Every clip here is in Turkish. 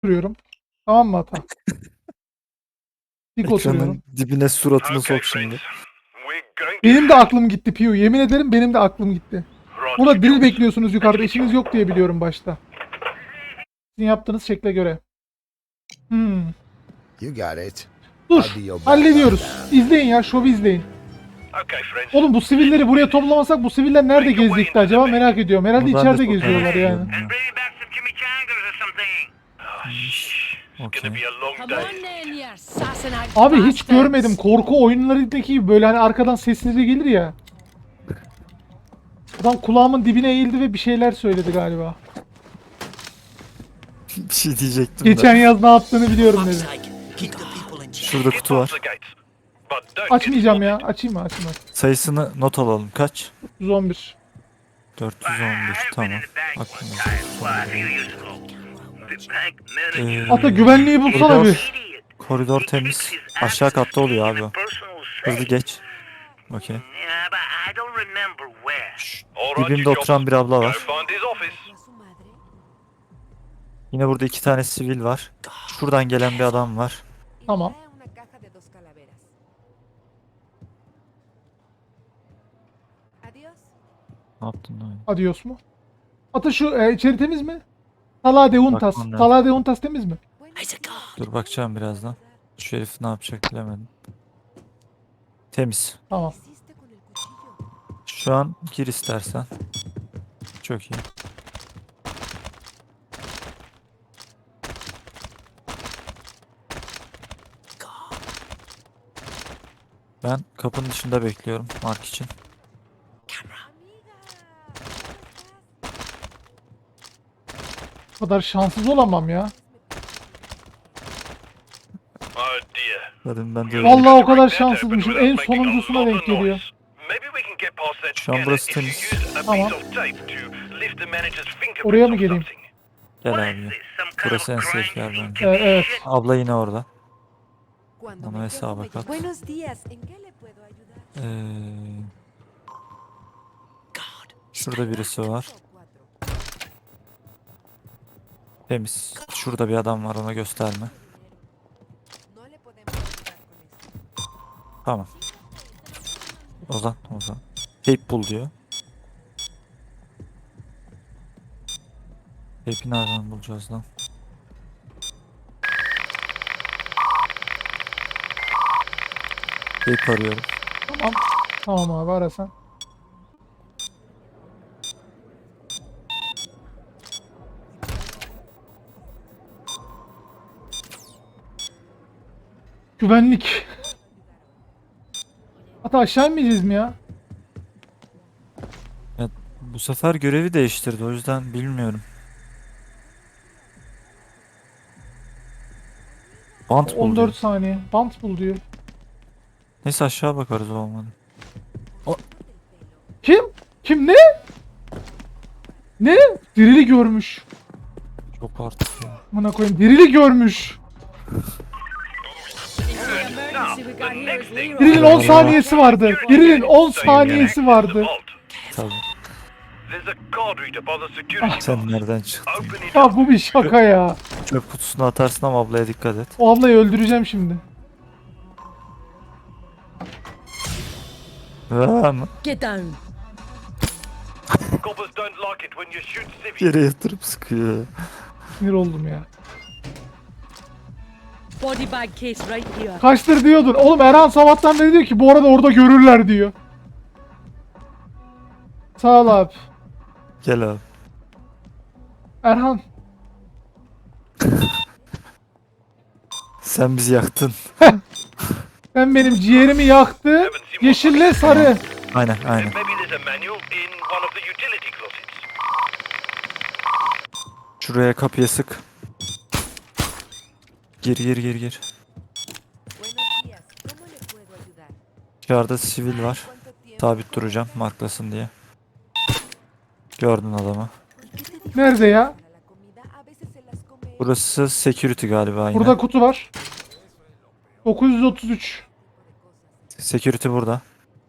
oturuyorum. Tamam mı hata? Dik oturuyorum. Ekranın dibine suratını sok şimdi. Benim de aklım gitti Piyu. Yemin ederim benim de aklım gitti. Burada drill bekliyorsunuz yukarıda. İşiniz yok diye biliyorum başta. Sizin yaptığınız şekle göre. Hmm. You got it. Dur. Your Hallediyoruz. İzleyin ya. Şovu izleyin. Oğlum bu sivilleri buraya toplamasak bu siviller nerede gezecekti acaba merak ediyorum. Herhalde içeride geziyorlar yani. ediyorum Assassinate Abi hiç görmedim. Korku oyunlarındaki gibi böyle hani arkadan sesleri gelir ya. Adam kulağımın dibine eğildi ve bir şeyler söyledi galiba. Bir şey diyecektim Geçen de. yaz ne yaptığını biliyorum dedi. Şurada kutu var. Açmayacağım ya. Açayım mı? Açayım mı? Sayısını not alalım. Kaç? 111. 411. Tamam. Aklımda. Ee, Ata güvenliği bulsana bir. Koridor temiz. Aşağı katta oluyor abi. Hızlı geç. Okey. Dibimde oturan bir abla var. Yine burada iki tane sivil var. Şuradan gelen bir adam var. Tamam. Ne yaptın lan? Adios mu? Ata şu e, içeri temiz mi? Sala de Untas. Bakmam lazım. Sala de Untas temiz mi? Dur bakacağım birazdan. Şu herif ne yapacak bilemedim. Temiz. Tamam. Şu an gir istersen. Çok iyi. Ben kapının dışında bekliyorum Mark için. Bu kadar şanssız olamam ya. Oh dear. Zaten ben de Vallahi o kadar şanssızmışım. En sonuncusuna denk geliyor. Şu an burası temiz. Tamam. Oraya mı geleyim? Gel abi. Burası en safe yer bence. Ee, evet. Abla yine orada. Cuando Vamos me a quedo esa me vaca. llama. Buenos días. ¿En qué le puedo ayudar? Ee, şurada birisi var. Temiz. Şurada bir adam var ona gösterme. Tamam. Ozan, Ozan. Tape bul diyor. Tape'i nereden bulacağız lan? Tape arıyorum. Tamam. Tamam abi arasan. Güvenlik. Hatta aşağı inmeyeceğiz mi ya? Bu sefer görevi değiştirdi o yüzden bilmiyorum. Bant bul 14 diyor. saniye. Bant bul diyor. Neyse aşağı bakarız olmadı. Kim? Kim ne? Ne? Dirili görmüş. Çok artık ya. Buna koyayım. Dirili görmüş. Diril'in 10 saniyesi vardı. Diril'in 10 saniyesi vardı. Tabii. There's a card reader by the security Sen nereden çıktın? Ya bu bir şaka ya. Çöp kutusuna atarsın ama ablaya dikkat et. O ablayı öldüreceğim şimdi. Mı? Get down. Yere yatırıp sıkıyor. Sinir oldum ya. Body bag case right here. Kaçtır diyordun. Oğlum Erhan sabahtan beri diyor ki bu arada orada görürler diyor. Sağ ol abi. Gel abi. Erhan. Sen bizi yaktın. Sen benim ciğerimi yaktı. Yeşille sarı. Aynen aynen. Maybe there's a manual in one of the utility closets. Şuraya kapıya sık. Gir gir gir gir. Dışarıda sivil var. Sabit duracağım marklasın diye. Gördün adamı. ¿Y qué te dijo Nerede ya? Burası security galiba yine. Burada kutu var. 933. Security burada.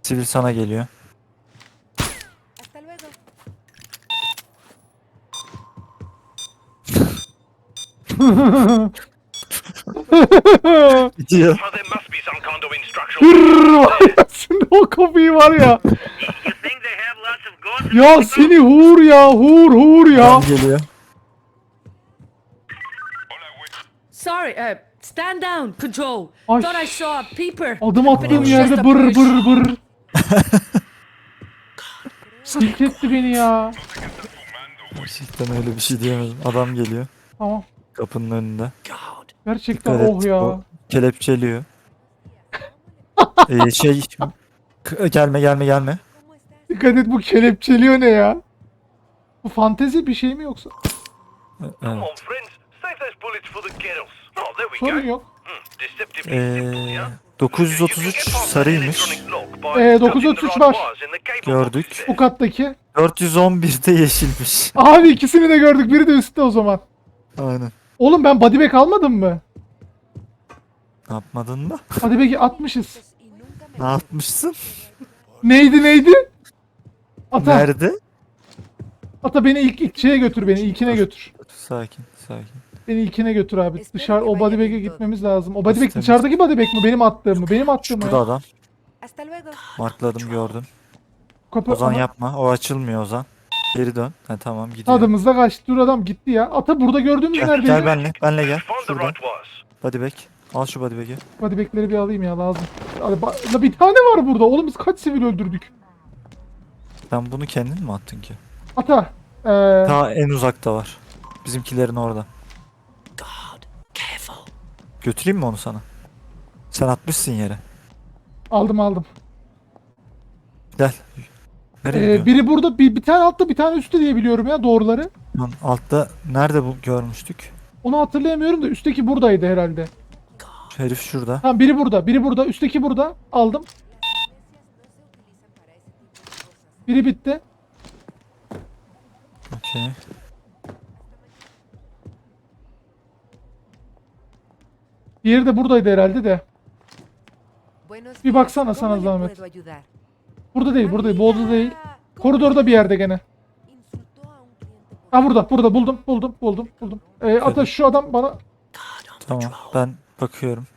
Sivil sana geliyor. Gidiyor. There must be some kind of instructional. Hırr var ya şimdi o kapıyı var ya. You think they have lots of guns? Ya seni hur ya hur hur ya. Adam geliyor. Sorry, uh, stand down, control. Ay. Thought I saw a peeper. Adım attığım yerde bır bır bır. Silketti beni ya. Gerçekten öyle bir şey diyemedim. Adam geliyor. Tamam. Kapının önünde. Gerçekten Dikkat et, oh ya. o Kelepçeliyor. ee, şey... K- Gelme gelme gelme. Dikkat et bu kelepçeliyor ne ya? Bu fantezi bir şey mi yoksa? Evet. Come on, friends. Save those bullets for the girls. Oh, there we go. Sorun yok. Hmm, deceptively simple, Ee, yeah? 933 sarıymış. Ee, 933 var. Gördük. Bu kattaki. 411 de yeşilmiş. Abi ikisini de gördük. Biri de üstte o zaman. Aynen. Oğlum ben body bag almadım mı? Yapmadın mı? Body bag'i atmışız. Ne yapmışsın? Neydi neydi? Ata, Nerede? ata beni ilk, ilk şeye götür beni. ilkine götür. Sakin sakin. Beni ilkine götür abi. Dışarı o body bag'e gitmemiz lazım. O body bag dışarıdaki body bag mi? Benim attığım mı? Benim attığım mı? Burada adam. Markladım gördüm. Kapı, Ozan Ana- yapma. O açılmıyor Ozan. Geri dön. Ha, tamam gidiyor. Adımızda kaçtı. Dur adam gitti ya. Ata burada gördüğümüz Gel, nerede? gel benle. Benle gel. Find the Şurada. right wires. Body bag. Al şu body bag'i. Body bag'leri bir alayım ya lazım. Hadi ba- La bir tane var burada. Oğlum biz kaç sivil öldürdük? Sen bunu kendin mi attın ki? Ata. Ee, Ta en uzakta var. Bizimkilerin orada. Götüreyim mi onu sana? Sen atmışsın yere. aldım aldım. Gel. Nereye Ee, biri burada bir, bir tane altta bir tane üstte diye biliyorum ya doğruları. Lan Altta nerede bu görmüştük? Onu hatırlayamıyorum da üstteki buradaydı herhalde. Şu herif şurada. Tamam biri burada, biri burada, üstteki burada. Aldım. Biri bitti. Okey. Diğeri de buradaydı herhalde de. Bir baksana ¿Cómo sana zahmet. Burada değil, burada değil, bu odada değil. Amiga, ¿cómo Koridorda bir yerde gene. Ha burada, burada buldum, buldum, buldum, buldum. Ee, ata şu adam bana Tamam. Ben bakıyorum.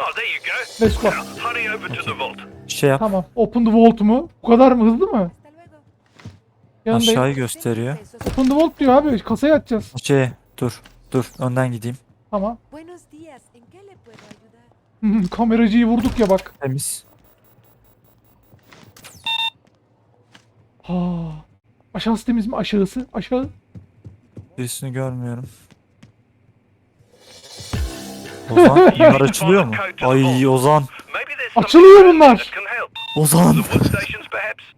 Oh, let's go. Şey yap. Tamam. Open the vault mu? Bu kadar mı hızlı mı? Yanındayım. Aşağıyı gösteriyor. Open the vault diyor abi. Kasaya atacağız. Şey dur. Dur. Önden gideyim. Tamam. Kameracıyı vurduk ya bak. Temiz. Ha. Aşağısı temiz mi? Aşağısı. Aşağı. Birisini görmüyorum. Ozan bunlar açılıyor mu? Ay Ozan. Açılıyor bunlar. Ozan.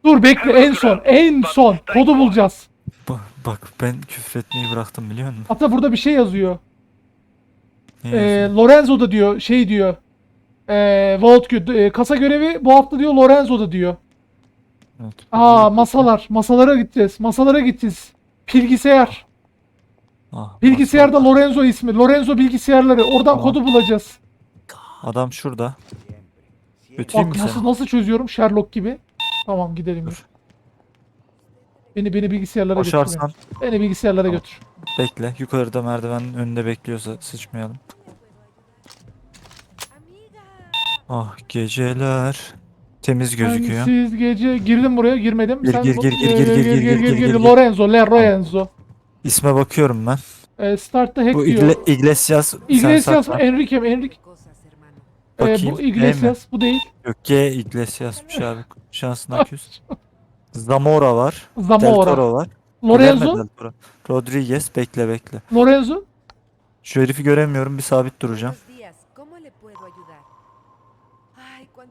Dur bekle en son. En son. Kodu bulacağız. Ba- Bak ben küfretmeyi bıraktım biliyor musun? Hatta burada bir şey yazıyor. Ne Ee, yazıyor? Lorenzo da diyor. Şey diyor. Ee, Vault gö- e, kasa görevi bu hafta diyor Lorenzo da diyor. Evet. Aa masalar. Masalara gideceğiz. Masalara gideceğiz. Bilgisayar. Ah, Bilgisayarda Lorenzo ismi. Lorenzo bilgisayarları. Oradan Tamam. kodu bulacağız. Adam şurada. Götüreyim Bak mi nasıl seni? nasıl çözüyorum Sherlock gibi. Tamam gidelim. Dur. Beni beni bilgisayarlara götür. Koşarsan Beni bilgisayarlara Tamam. götür. bekle. Yukarıda merdivenin önünde bekliyorsa sıçmayalım. Ah geceler. Temiz gözüküyor. Siz gece girdim buraya girmedim. Gir, Sen gir, bu- gir, gir, gir, gir, gir, gir, gir, gir. Lorenzo, Le Lorenzo. İsme bakıyorum ben. Ee, start'ta hack Bu diyor. Igle Iglesias. sen Iglesias, sakla. Enrique, Enrique. Cosas, hermano. Ee, Bakayım, bu E mi? Iglesias, bu değil. Yok G Iglesias'mış abi. Şansına küs. Zamora var. Del Zamora. Toro var. Lorenzo, Del Toro. Rodriguez bekle bekle. Lorenzo. Şu herifi göremiyorum bir sabit duracağım.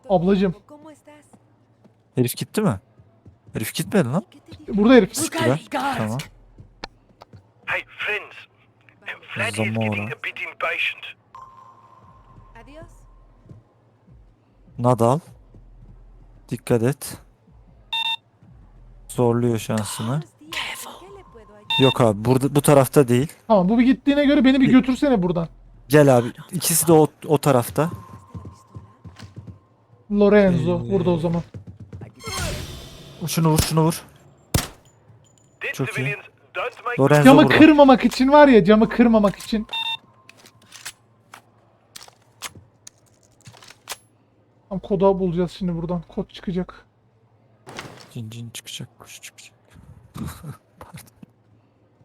Buenos Herif gitti mi? Herif gitmedi lan. Burada herif. Guys. Tamam. Hey, friends. Vladdy is getting a bit impatient. Adiós. Nadal. Dikkat et. Zorluyor şansını. Yok abi burada bu tarafta değil. Tamam bu bir gittiğine göre beni bir götürsene buradan. Gel abi. İkisi de o, o tarafta. Lorenzo Ee, burada o zaman. Şunu vur şunu vur. Çok iyi. Lorenzo Camı vurdu. kırmamak için var ya camı kırmamak için. Tam kodu bulacağız şimdi buradan. Kod çıkacak. Cincin çıkacak kuş çıkacak.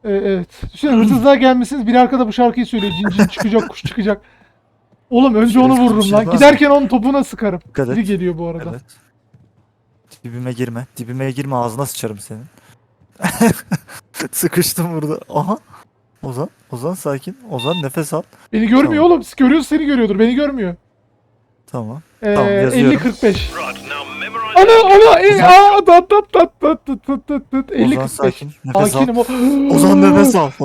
Ee, evet. Düşünün hırsızlığa gelmişsiniz. Biri arkada bu şarkıyı söylüyor. Cincin çıkacak kuş çıkacak. Oğlum önce onu vururum şey lan. Giderken onun topuna sıkarım. Dikkat. Biri geliyor bu arada. Evet. Dibime girme. Dibime girme ağzına sıçarım senin. Sıkıştım burada. Aha. Ozan. Ozan sakin. Ozan nefes al. Beni görmüyor Tamam. oğlum. Görüyorsunuz seni görüyordur. Beni görmüyor. Tamam. Ee, Tamam, yazıyorum. 50-45. Right, now memorize Ana ana e, aa tat tat tat tat tat tat tat tat 50 Ozan 45. sakin. Nefes al. Sakinim o. Ozan nefes al.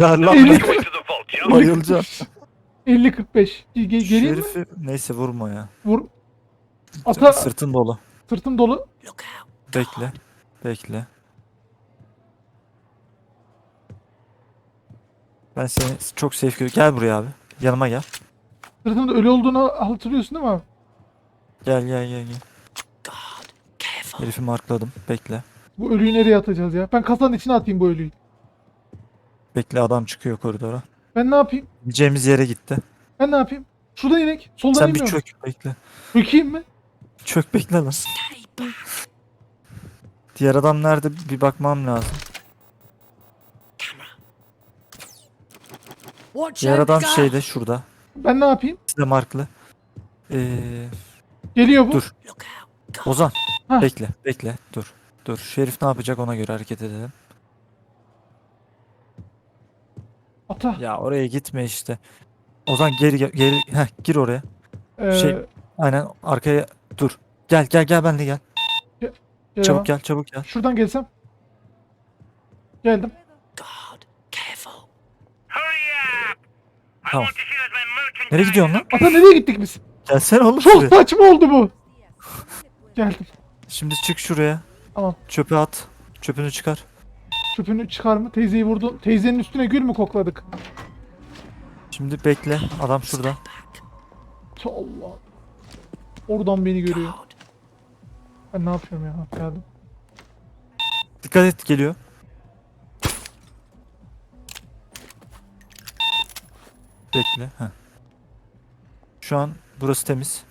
Ver lan. Elli- Quick to the vault, yeah? Bayılacağım. 50 45. Ge- ge- geleyim mi? Şerifi neyse vurma ya. Vur. Ata Sırtın dolu. Sırtım dolu. Bekle. Bekle. Ben seni çok safe görüyorum. Gel buraya abi. Yanıma gel. Sırtımda ölü olduğunu hatırlıyorsun değil mi abi? Gel gel gel gel. Herifi markladım. Bekle. Bu ölüyü nereye atacağız ya? Ben kasanın içine atayım bu ölüyü. Bekle adam çıkıyor koridora. Ben ne yapayım? Gideceğimiz yere gitti. Ben ne yapayım? Şuradan inek. Soldan Sen bir inmiyorum. çök bekle. Çökeyim mi? Çök bekle lan. Diğer adam nerede bir bakmam lazım. Diğer adam şeyde şurada. Ben ne yapayım? Size marklı. Ee, Geliyor bu. Dur. Ozan. Hah. Bekle bekle dur. Dur. Şerif ne yapacak ona göre hareket edelim. Ata. Ya oraya gitme işte. Ozan geri geri heh, gir oraya. Ee, şey- Aynen arkaya dur. Gel gel gel ben de gel. gel Çabuk ama. gel çabuk gel. Şuradan gelsem. Geldim. Hurry up! I Tamam. Nereye gidiyorsun lan? Ata nereye gittik biz? Gelsene oğlum Çok şuraya. saçma oldu bu. Geldim. Şimdi çık şuraya. Tamam. Çöpe at. Çöpünü çıkar. Çöpünü çıkar mı? Teyzeyi vurdu. Teyzenin üstüne gül mü kokladık? Şimdi bekle. Adam şurada. Allah. Oradan beni görüyor. Ben ne yapıyorum ya? Geldim. Dikkat et geliyor. Bekle. Heh. Şu an burası temiz.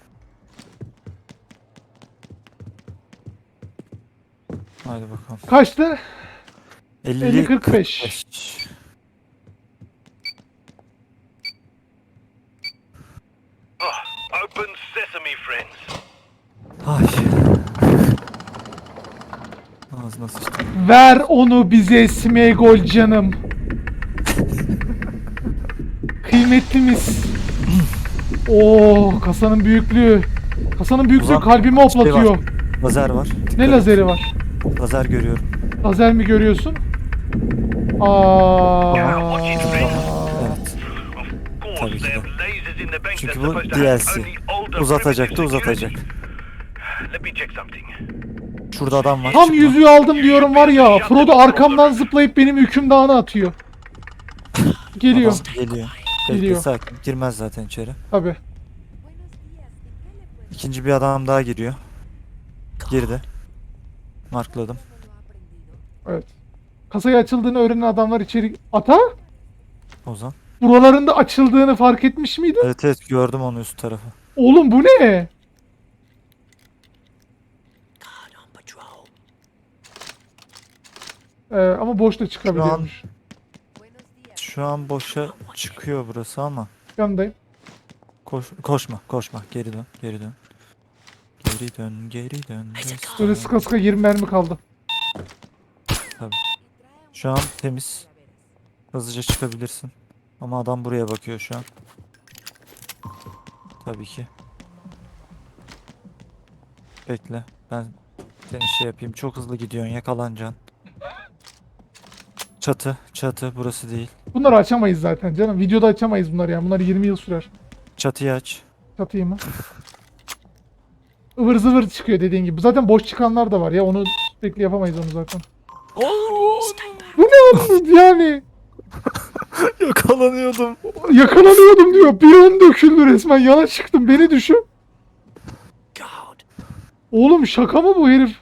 Haydi bakalım. Kaçtı? 50 50, 45. 45. Oh, open sesame, friends. Ay. Ağzına sıçtım. Ver onu bize Smegol canım. Kıymetlimiz. Oo, kasanın büyüklüğü. Kasanın büyüklüğü Ulan, kalbimi şey var. hoplatıyor. Lazer var. Dikkat ne lazeri var? Lazer görüyorum. Lazer mi görüyorsun? Aa. Evet. Tabii ki de. Çünkü bu DLC. older Uzatacak. Let me check something. Şurada adam var. Tam yüzüğü aldım diyorum var ya. Frodo arkamdan zıplayıp benim hükümdağını atıyor. Geliyor. Adam geliyor. Bekle Geliyor. sakin. Girmez zaten içeri. Tabi. Buenos días. ¿En qué le puedo İkinci bir adam daha giriyor. Girdi. Markladım. Evet. Kasayı açıldığını öğrenen adamlar içeri... Ata? Ozan. Buralarında açıldığını fark etmiş miydin? Evet evet gördüm onu üst tarafı. Oğlum bu ne? Ee, ama boşta çıkabiliyormuş. Buenos días. Şu an boşa çıkıyor burası ama. Yanındayım. Koş, koşma koşma. Geri dön geri dön. Geri dön geri dön. Böyle sıka sıka 20 mermi kaldı. Şu an temiz. Hızlıca çıkabilirsin. Ama adam buraya bakıyor şu an. Tabii ki. Bekle. Ben seni şey yapayım. Çok hızlı gidiyorsun. Yakalanacaksın. Çatı. Çatı. Burası değil. Bunları açamayız zaten canım. Videoda açamayız bunları ya. Bunlar 20 yıl sürer. Çatıyı aç. Satayım mı? Ivır zıvır çıkıyor dediğin gibi. Zaten boş çıkanlar da var ya. Onu sürekli yapamayız onu zaten. Bu ne abi yani? Yakalanıyordum. Yakalanıyordum diyor. Bir an döküldü resmen. Yana çıktım. Beni düşün. Oğlum şaka mı bu herif?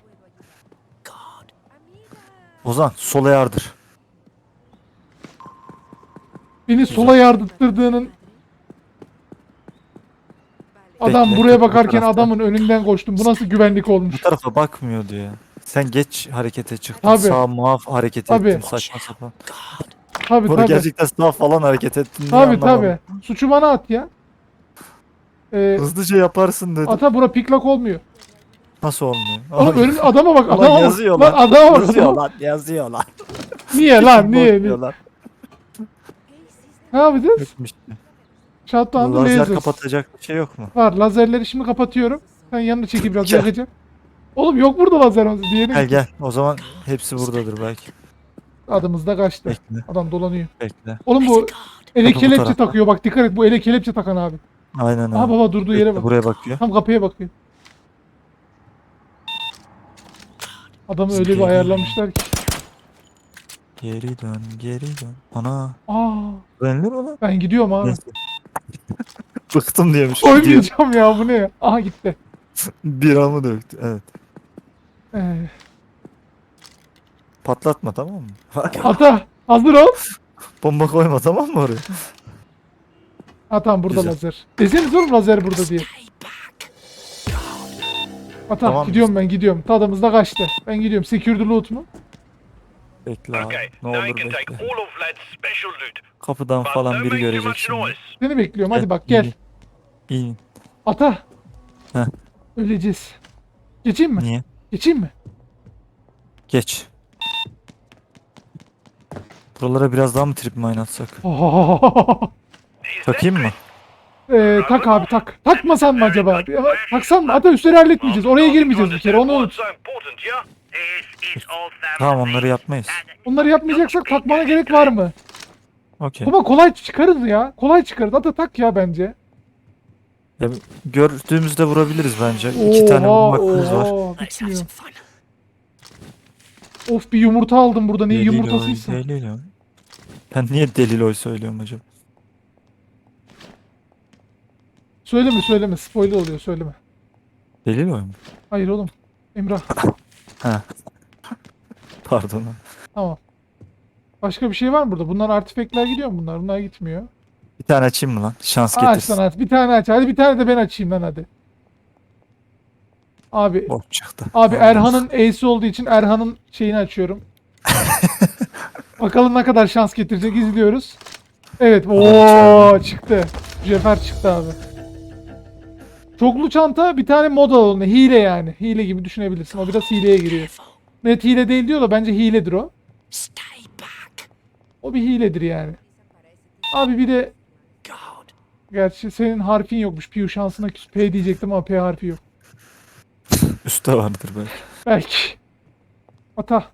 Ozan sola yardır. Beni sola yardırttırdığının Adam Bekle, buraya bu bakarken tarafta. adamın önünden koştum. Bu nasıl güvenlik Bu olmuş? tarafa bakmıyordu ya. Sen geç harekete çıktın. Tabii. Sağ muaf hareket Tabii. ettin saçma sapan. Tabii Bunu tabii. gerçekten sağ falan hareket ettin diye Tabii anlamadım. tabii. Suçu bana at ya. Ee, Hızlıca yaparsın dedim. ata bura piklak olmuyor. Nasıl olmuyor? Oğlum Ay, önüm adama bak adama bak. yazıyor Lan lan. adama bak. yazıyor adama- lan yazıyor lan. Niye lan niye? niye? Ne yapacağız? Yokmuş. Shutdown Lazer kapatacak bir şey yok mu? Var lazerleri şimdi kapatıyorum. Sen yanına çekil biraz Gel. yakacağım. Oğlum yok burada lazer diyelim. Gel gel. O zaman hepsi buradadır belki. Adımız da kaçtı. Bekle Adam dolanıyor. bekle. Oğlum bu ele Kapı bu kelepçe tarafta. takıyor bak dikkat et bu ele kelepçe takan abi. Aynen Aha öyle. baba durduğu yere Bekle, bak. Buraya bakıyor. Tam kapıya bakıyor. Adamı öyle bir ayarlamışlar ki. Geri dön geri dön. Ana. Aa, Dönülür mü lan? ben gidiyorum abi. Neyse. Bıktım diyormuş. Gidiyor. Oynayacağım ya bu ne ya? Aha gitti. Biramı döktü. Evet. Ee, Patlatma tamam mı? ata hazır ol. Bomba koyma tamam mı oraya? Ha tamam burada Güzel. lazer. Deseniz oğlum lazer burada diye. Ata Tamam. gidiyorum ben gidiyorum. Tadımız da kaçtı. Ben gidiyorum. Security loot mu? Bekle abi. Okay, Ne olur bekle. Kapıdan falan biri görecek şimdi. Seni bekliyorum. Hadi bak gel. in, İn. Ata. Heh. Öleceğiz. Geçeyim mi? Niye? Geçeyim mi? Geç. Buralara biraz daha mı trip mine atsak? Takayım mı? Ee, tak abi tak. Takmasan mı acaba? taksan mı? Hatta üstleri halletmeyeceğiz. Oraya girmeyeceğiz bir kere. Onu unut. Tamam onları yapmayız. Bunları yapmayacaksak takmana gerek var mı? Okey. Ama kolay çıkarız ya. Kolay çıkarız. Hatta tak ya bence. Ya, gördüğümüzde vurabiliriz bence. İki tane Oha, vurmakımız var. oha, bitmiyor. Of bir yumurta aldım burada. Ne Deliloy, yumurtasıysa. Deliloy. Ben niye Deliloy söylüyorum hocam? Söyleme söyleme. Spoiler oluyor söyleme. Deliloy mu? Hayır oğlum. Emrah. Pardon. Tamam. Başka bir şey var mı burada? Bunlar artifekler gidiyor mu bunlar? Bunlar gitmiyor. Bir tane açayım mı lan? Şans Aç lan getirsin. aç. Bir tane aç. Hadi bir tane de ben açayım lan hadi. Abi Boş çıktı. Abi. Erhan'ın Ace olduğu için Erhan'ın şeyini açıyorum. Bakalım ne kadar şans getirecek izliyoruz. Evet. Oo çıktı. Cefer çıktı abi. Çoklu çanta bir tane moda alanı. Hile yani. Hile gibi düşünebilirsin. O biraz hileye giriyor. Net hile değil diyor da bence hiledir o. O bir hiledir yani. Abi bir de Gerçi senin harfin yokmuş. Piu şansına küs. P diyecektim ama P harfi yok. Üstte vardır belki. Belki. Ata.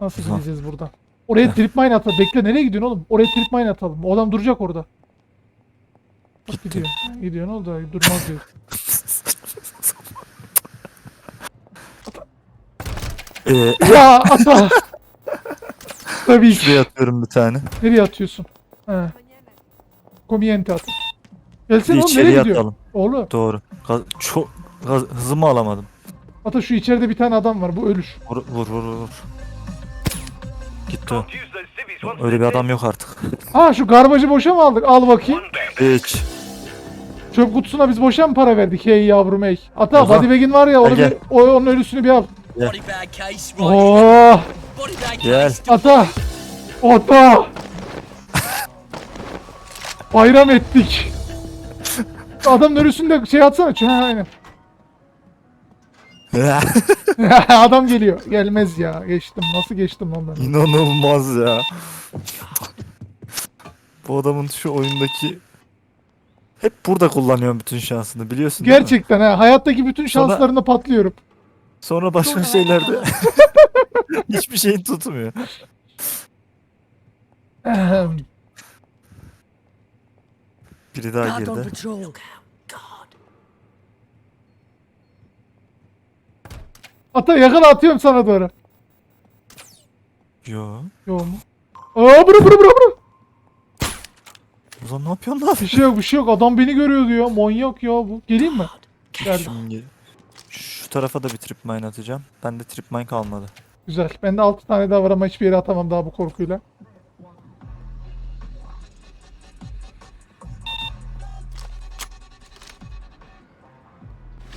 Nasıl gideceğiz buradan? Oraya trip mine atalım. Bekle nereye gidiyorsun oğlum? Oraya trip mine atalım. O adam duracak orada. Bak gidiyor. Gidiyor ne oldu? Durmaz diyor. Ee, ya ata. Tabii ki. şuraya atıyorum bir tane. Nereye atıyorsun? He. Mañana. Komiyente at. Gelsene oğlum nereye içeriye gidiyor? atalım. Oğlum. Doğru. Gaz, çok gaz- hızımı alamadım. Ata şu içeride bir tane adam var. Bu ölür. Vur vur vur vur. Gitti o. Öyle bir adam yok artık. Ha şu garbajı boşa mı aldık? Al bakayım. Hiç. Çöp kutusuna biz boşa mı para verdik? Hey yavrum hey. Ata Oha. bodybag'in var ya onu Gel, bir, o, onun ölüsünü bir al. Gel. Body bag case, right? Oh. Gel. Ata! Ata! Bayram ettik. Adamın ölüsünde şey atsana. Ha, aynen. Adam geliyor. Gelmez ya. Geçtim. Nasıl geçtim lan ben? İnanılmaz ya. Bu adamın şu oyundaki hep burada kullanıyorum bütün şansını biliyorsun? Gerçekten ha. Hayattaki bütün Sonra- şanslarına patlıyorum. Sonra başka şeylerde hiçbir şeyin tutmuyor. Ahem. Biri daha Guard on girdi. patrol. Ata yakala atıyorum sana doğru. Yo. Yo mu? Aa bura bura bura bura. O zaman ne yapıyorsun lan? Bir şey yok bir şey yok. Adam beni görüyor diyor. Manyak ya bu. Geleyim mi? Geldim. Şimdi tarafa da bir trip mine atacağım. Bende trip mine kalmadı. Güzel. Bende 6 tane daha var ama hiçbir yere atamam daha bu korkuyla.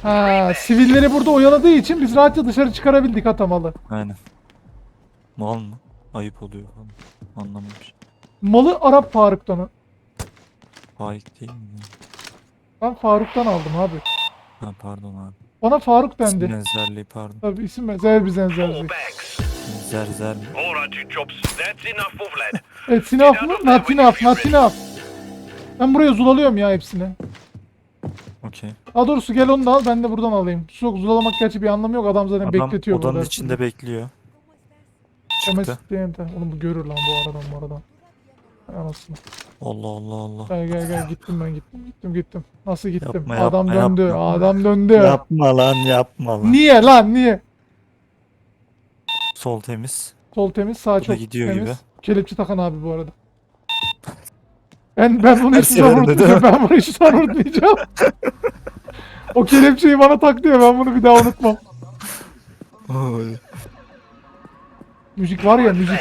Ha, sivilleri burada oyaladığı için biz rahatça dışarı çıkarabildik atamalı. Aynen. Mal mı? Ayıp oluyor falan. Anlamamış. Malı Arap Faruk'tan. Faik değil mi? Ben Faruk'tan aldım abi. Ha pardon abi. Bana Faruk İsim dendi. benzerliği pardon. Tabii isim benzer bir bags. Zer zer mi? Alright, you chops. That's enough of that. Evet sinaf mı? Not enough, not enough. Ben buraya zulalıyorum ya hepsini. Okey. Daha doğrusu gel onu da al ben de buradan alayım. Çok zulalamak gerçi bir anlamı yok. Adam zaten Adam bekletiyor odanın burada. içinde bekliyor. Çıktı. Oğlum bu görür lan bu aradan bu aradan. Hay Anasını. Allah Allah Allah. Gel gel gel gittim ben gittim gittim gittim. Nasıl gittim? Yapma, yapma, Adam döndü. yapma. Adam döndü. Yapma lan yapma lan. Niye lan niye? Sol temiz. Sol temiz sağ da çok gidiyor temiz. gibi. Kelepçe takan abi bu arada. Ben ben bunu hiç zaman değil unutmayacağım. Ben bunu hiç zaman unutmayacağım. o kelepçeyi bana tak diyor. Ben bunu bir daha unutmam. Müzik var ya müzik.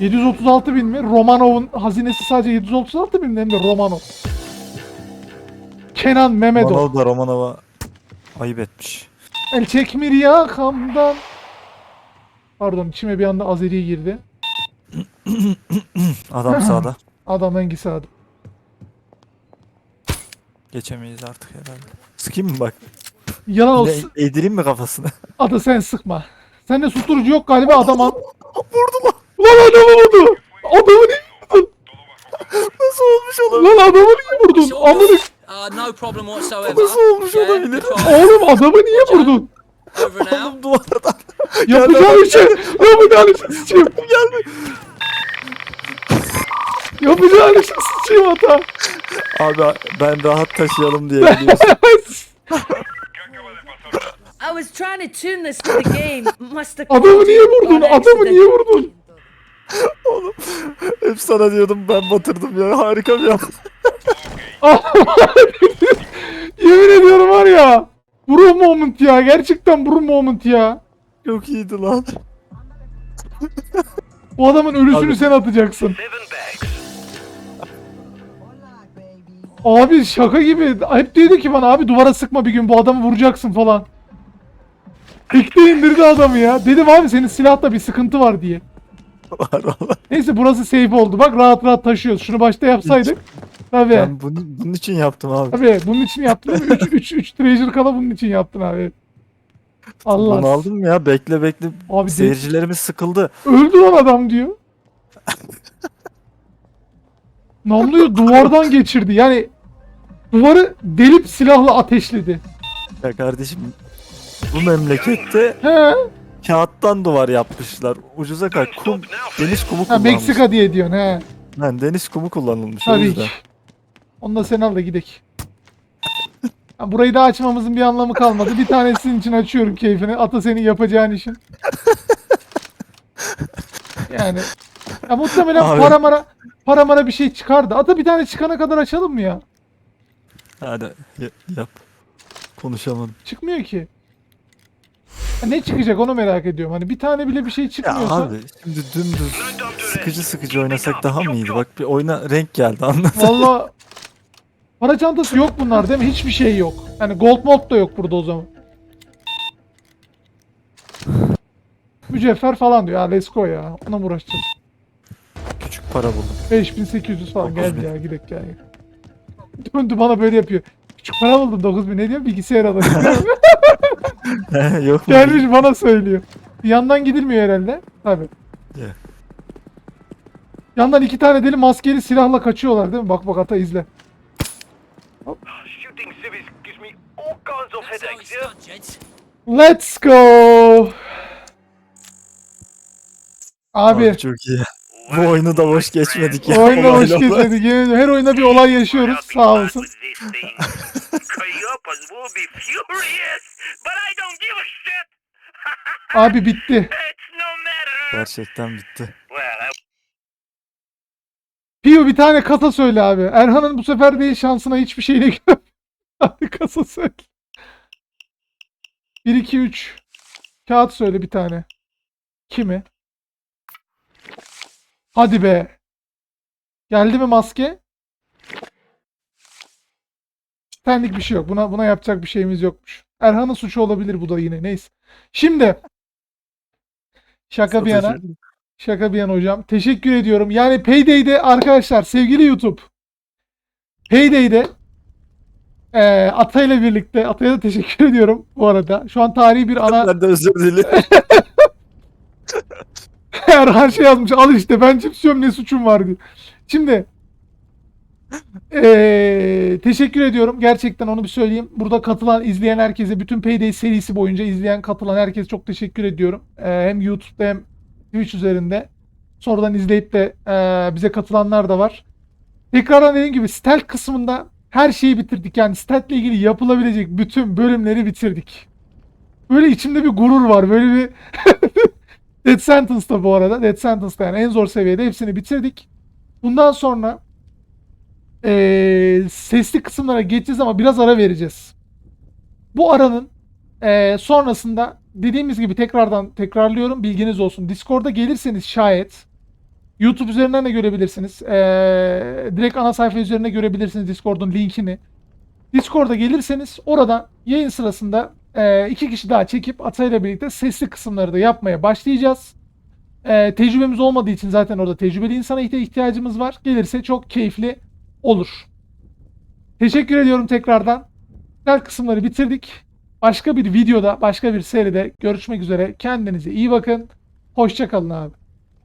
Bags. 736 bin mi? Romanov'un hazinesi sadece 736 bin mi? Hem de Romanov. Kenan Memedov. Manol da Romanova ayıp etmiş. El çekmir ya kamdan. Pardon içime bir anda Azeri girdi. Adam sağda. Adam hangisi adı? Geçemeyiz artık herhalde. Sıkayım mı bak? Yalan olsun. eğdireyim mi kafasını? Adı sen sıkma. Sende susturucu yok galiba adam al. Vurdu lan. Adamı vurdu. Adamı niye vurdun? Nasıl olmuş olabilir? Lan adamı niye vurdun? Amına Uh, no problem whatsoever. Nasıl olmuş Yeah, olabilir? try oğlum adamı niye vurdun? Over and out. Oğlum duvardan. Yapacağın işi. Yapacağın işi sıçayım. Gelme. Yapacağın işi sıçayım hata. Abi ben rahat taşıyalım diye biliyorsun. I was trying to tune this to the game. Must have Adamı niye vurdun? Adamı niye vurdun? Oğlum hep sana diyordum ben batırdım ya harika bir an. Yemin ediyorum var ya. Bro moment ya. Gerçekten bro moment ya. Çok iyiydi lan. Bu adamın ölüsünü Abi. sen atacaksın. Abi şaka gibi. Hep diyordu ki bana abi duvara sıkma bir gün bu adamı vuracaksın falan. Tekte indirdi adamı ya. Dedim abi senin silahta bir sıkıntı var diye. Var valla. Neyse burası safe oldu. Bak rahat rahat taşıyoruz. Şunu başta yapsaydık. Tabii. Ben bunu, bunun için yaptım abi. Tabii bunun için yaptın değil mi? 3 3 3 treasure kala bunun için yaptın abi. Allah. Bunu aldım ya bekle bekle. Abi de- Seyircilerimiz sıkıldı. Öldü lan adam diyor. Namluyu duvardan geçirdi. Yani duvarı delip silahla ateşledi. Ya kardeşim bu memlekette He. Kağıttan duvar yapmışlar. Ucuza kaç kum, deniz kumu Ha kullanmış. Meksika diye diyorsun he. Lan deniz kumu kullanılmış o Tabii yüzden. ki. Onu da sen al da gidek. Ha, burayı da açmamızın bir anlamı kalmadı. Bir tanesinin için açıyorum keyfini. Ata senin yapacağın işin. Yani ya muhtemelen Abi. para mara para mara bir şey çıkardı. Ata bir tane çıkana kadar açalım mı ya? Hadi y- yap. Konuşamadım. Çıkmıyor ki. Ne çıkacak onu merak ediyorum. Hani bir tane bile bir şey Ya çıkmıyorsa. abi şimdi dümdüz sıkıcı sıkıcı oynasak daha mı iyiydi? Bak bir oyuna renk geldi anladın. Valla para çantası yok bunlar değil mi? Hiçbir şey yok. Yani gold mod da yok burada o zaman. Mücevher falan diyor. Ya let's go ya. Ona mı uğraşacağız? Küçük para buldum. 5800 falan. Gel 9000. ya gidelim gel. Döndü bana böyle yapıyor. Küçük para buldum 9000. Ne diyor? Bilgisayar alacağım. Yok mu? Gelmiş bana söylüyor. Yandan gidilmiyor herhalde. Tabii. Yeah. Yandan iki tane deli maskeli silahla kaçıyorlar değil mi? Bak bak ata izle. Shooting civvies gives me all kinds of That's how headaches, it's yeah? done, gents. Let's go. Abi Abi çok iyi. Bu oyunu da boş geçmedik ya. oyunda hoş Olayla olay. geçmedik. Yemin ediyorum, Her oyunda bir olay yaşıyoruz. Sağ back will be furious, but I don't give a shit. Abi bitti. It's no matter. Gerçekten bitti. Well, I Piyo bir tane kasa söyle abi. Erhan'ın bu sefer değil şansına hiçbir şeyle güven. Hadi kasa söyle. 1 2 3. Kağıt söyle bir tane. Kimi? Hadi be. Geldi mi maske? Senlik bir şey yok. Buna buna yapacak bir şeyimiz yokmuş. Erhan'ın suçu olabilir bu da yine. Neyse. Şimdi şaka bir yana. Şaka bir yana hocam. Teşekkür ediyorum. Yani Payday'de arkadaşlar sevgili YouTube. Payday'de eee Atay'la birlikte Atay'a da teşekkür ediyorum bu arada. Şu an tarihi bir ana Ben de özür dilerim. Erhan şey yazmış. Al işte ben cips yiyorum ne suçum var diyor. Şimdi eee, teşekkür ediyorum. Gerçekten onu bir söyleyeyim. Burada katılan, izleyen herkese, bütün Payday serisi boyunca izleyen, katılan herkese çok teşekkür ediyorum. Eee, hem YouTube'da hem Twitch üzerinde. Sonradan izleyip de eee, bize katılanlar da var. Tekrardan dediğim gibi stealth kısmında her şeyi bitirdik. Yani stealth ile ilgili yapılabilecek bütün bölümleri bitirdik. Böyle içimde bir gurur var. Böyle bir Dead Sentence'da bu arada. Dead Sentence'da yani en zor seviyede hepsini bitirdik. Bundan sonra eee, sesli kısımlara geçeceğiz ama biraz ara vereceğiz. Bu aranın eee, sonrasında dediğimiz gibi tekrardan tekrarlıyorum bilginiz olsun. Discord'a gelirseniz şayet YouTube üzerinden de görebilirsiniz. Eee, direkt ana sayfa üzerine görebilirsiniz Discord'un linkini. Discord'a gelirseniz oradan yayın sırasında eee, iki kişi daha çekip Atay'la birlikte sesli kısımları da yapmaya başlayacağız. Eee, tecrübemiz olmadığı için zaten orada tecrübeli insana ihti- ihtiyacımız var. Gelirse çok keyifli olur. Teşekkür ediyorum tekrardan. Güzel kısımları bitirdik. Başka bir videoda, başka bir seride görüşmek üzere. Kendinize iyi bakın. Hoşçakalın abi.